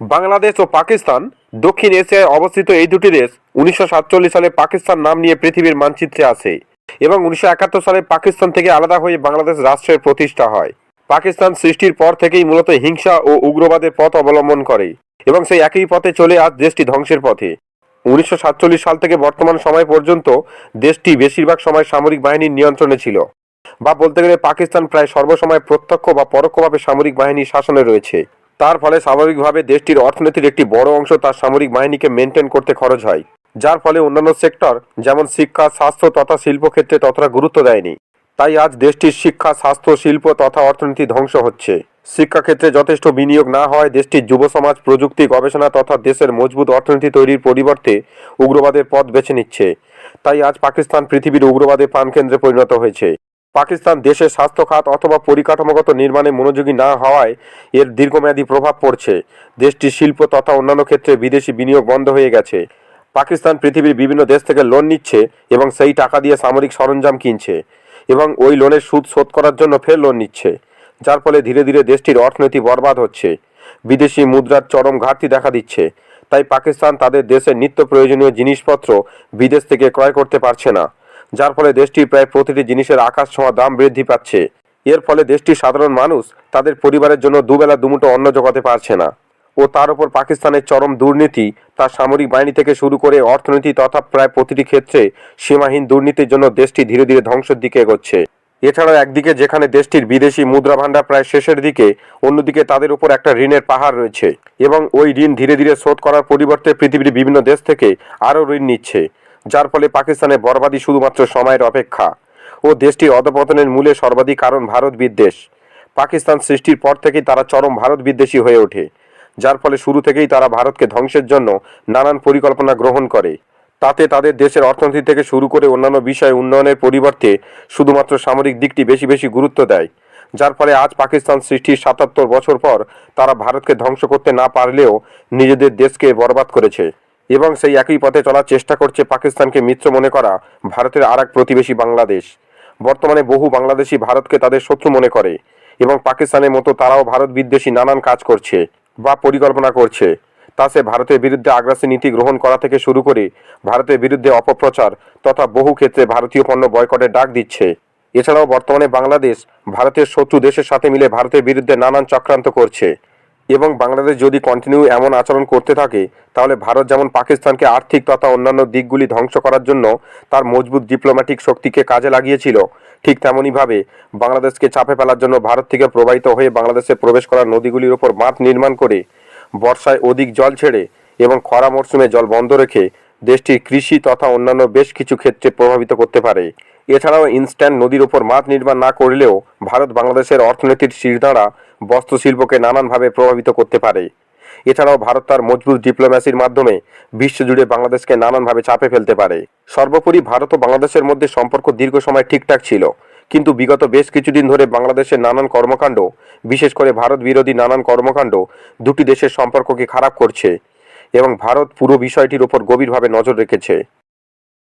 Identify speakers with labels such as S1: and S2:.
S1: বাংলাদেশ ও পাকিস্তান দক্ষিণ এশিয়ায় অবস্থিত এই দুটি দেশ উনিশশো সাতচল্লিশ সালে পাকিস্তান নাম নিয়ে পৃথিবীর মানচিত্রে আসে এবং উনিশশো একাত্তর সালে পাকিস্তান থেকে আলাদা হয়ে বাংলাদেশ রাষ্ট্রের প্রতিষ্ঠা হয়। পাকিস্তান সৃষ্টির পর থেকেই মূলত হিংসা ও উগ্রবাদের পথ অবলম্বন করে এবং সেই একই পথে চলে আজ দেশটি ধ্বংসের পথে। উনিশশো সাতচল্লিশ সাল থেকে বর্তমান সময় পর্যন্ত দেশটি বেশিরভাগ সময় সামরিক বাহিনীর নিয়ন্ত্রণে ছিল বা বলতে গেলে পাকিস্তান প্রায় সর্বসময় প্রত্যক্ষ বা পরোক্ষভাবে সামরিক বাহিনীর শাসনে রয়েছে। তার ফলে স্বাভাবিকভাবে দেশটির অর্থনীতির একটি বড় অংশ তার সামরিক বাহিনীকে মেনটেন করতে খরচ হয়, যার ফলে অন্যান্য সেক্টর যেমন শিক্ষা, স্বাস্থ্য তথা শিল্প ক্ষেত্রে ততটা গুরুত্ব দেয়নি। তাই আজ দেশটির শিক্ষা, স্বাস্থ্য, শিল্প তথা অর্থনীতি ধ্বংস হচ্ছে। শিক্ষাক্ষেত্রে যথেষ্ট বিনিয়োগ না হওয়ায় দেশটির যুব সমাজ, প্রযুক্তি, গবেষণা তথা দেশের মজবুত অর্থনীতি তৈরির পরিবর্তে উগ্রবাদের পথ বেছে নিচ্ছে। তাই আজ পাকিস্তান পৃথিবীর উগ্রবাদের প্রাণকেন্দ্রে পরিণত হয়েছে। পাকিস্তান দেশের স্বাস্থ্য খাত অথবা পরিকাঠামোগত নির্মাণে মনোযোগী না হওয়ায় এর দীর্ঘমেয়াদী প্রভাব পড়ছে। দেশটির শিল্প তথা অন্যান্য ক্ষেত্রে বিদেশি বিনিয়োগ বন্ধ হয়ে গেছে। পাকিস্তান পৃথিবীর বিভিন্ন দেশ থেকে লোন নিচ্ছে এবং সেই টাকা দিয়ে সামরিক সরঞ্জাম কিনছে এবং ওই লোনের সুদ শোধ করার জন্য ফের লোন নিচ্ছে, যার ফলে ধীরে ধীরে দেশটির অর্থনীতি বরবাদ হচ্ছে। বিদেশি মুদ্রার চরম ঘাটতি দেখা দিচ্ছে, তাই পাকিস্তান তাদের দেশের নিত্য প্রয়োজনীয় জিনিসপত্র বিদেশ থেকে ক্রয় করতে পারছে না। যার ফলে দেশটির প্রায় প্রতিটি জিনিসের আকাশ ছোঁয়া দাম বৃদ্ধি পাচ্ছে। এর ফলে দেশটির সাধারণ মানুষ তাদের পরিবারের জন্য দুবেলা দুমুটো অন্ন জোগাতে পারছে না। ও তার উপর পাকিস্তানের চরম দুর্নীতি, তার সামরিক বাহিনী থেকে শুরু করে অর্থনীতি তথা প্রায় প্রতিটি ক্ষেত্রে সীমাহীন দুর্নীতির জন্য দেশটি ধীরে ধীরে ধ্বংসের দিকে এগোচ্ছে। এছাড়াও একদিকে যেখানে দেশটির বিদেশি মুদ্রা ভান্ডার প্রায় শেষের দিকে, অন্যদিকে তাদের উপর একটা ঋণের পাহাড় রয়েছে এবং ওই ঋণ ধীরে ধীরে শোধ করার পরিবর্তে পৃথিবীর বিভিন্ন দেশ থেকে আরও ঋণ নিচ্ছে। যার ফলে পাকিস্তানের বরবাদি শুধুমাত্র সময়ের অপেক্ষা ও দেশটির অধপতনের মূলে সর্বাধিক কারণ ভারত বিদ্বেষ। পাকিস্তান সৃষ্টির পর থেকেই তারা চরম ভারত বিদ্বেষী হয়ে ওঠে, যার ফলে শুরু থেকেই তারা ভারতকে ধ্বংসের জন্য নানান পরিকল্পনা গ্রহণ করে। তাতে তাদের দেশের অর্থনীতি থেকে শুরু করে অন্যান্য বিষয় উন্নয়নের পরিবর্তে শুধুমাত্র সামরিক দিকটি বেশি বেশি গুরুত্ব দেয়, যার ফলে আজ পাকিস্তান সৃষ্টির সাতাত্তর বছর পর তারা ভারতকে ধ্বংস করতে না পারলেও নিজেদের দেশকে বরবাদ করেছে। এবং সেই একই পথে চলার চেষ্টা করছে পাকিস্তানকে মিত্র মনে করা ভারতের আর প্রতিবেশী বাংলাদেশ। বর্তমানে বহু বাংলাদেশি ভারতকে তাদের শত্রু মনে করে এবং পাকিস্তানের মতো তারাও ভারত বিদ্বেষী নানান কাজ করছে বা পরিকল্পনা করছে। তা সে ভারতের বিরুদ্ধে আগ্রাসী নীতি গ্রহণ করা থেকে শুরু করে ভারতের বিরুদ্ধে অপপ্রচার তথা বহু ক্ষেত্রে ভারতীয় পণ্য বয়কটের ডাক দিচ্ছে। এছাড়াও বর্তমানে বাংলাদেশ ভারতের শত্রু দেশের সাথে মিলে ভারতের বিরুদ্ধে নানান চক্রান্ত করছে। এবং বাংলাদেশ যদি কন্টিনিউ এমন আচরণ করতে থাকে, তাহলে ভারত যেমন পাকিস্তানকে আর্থিক তথা অন্যান্য দিকগুলি ধ্বংস করার জন্য তার মজবুত ডিপ্লোম্যাটিক শক্তিকে কাজে লাগিয়েছিল, ঠিক তেমনইভাবে বাংলাদেশকে চাপে ফেলার জন্য ভারত থেকে প্রবাহিত হয়ে বাংলাদেশে প্রবেশ করা নদীগুলির ওপর বাঁধ নির্মাণ করে, বর্ষায় অধিক জল ছেড়ে এবং খরা মরশুমে জল বন্ধ রেখে দেশটির কৃষি তথা অন্যান্য বেশ কিছু ক্ষেত্রে প্রভাবিত করতে পারে। এছাড়াও ইনস্ট্যান্ট নদীর ওপর বাঁধ নির্মাণ না করলেও ভারত বাংলাদেশের অর্থনীতির শিরদাঁড়া বস্ত্রশিল্পকে নানানভাবে প্রভাবিত করতে পারে। এছাড়াও ভারত তার মজবুত ডিপ্লোম্যাসির মাধ্যমে বিশ্বজুড়ে বাংলাদেশকে নানানভাবে চাপে ফেলতে পারে। সর্বোপরি ভারত ও বাংলাদেশের মধ্যে সম্পর্ক দীর্ঘ সময় ঠিকঠাক ছিল, কিন্তু বিগত বেশ কিছুদিন ধরে বাংলাদেশের নানান কর্মকাণ্ড, বিশেষ করে ভারত বিরোধী নানান কর্মকাণ্ড, দুটি দেশের সম্পর্ককে খারাপ করছে এবং ভারত পুরো বিষয়টির ওপর গভীরভাবে নজর রেখেছে।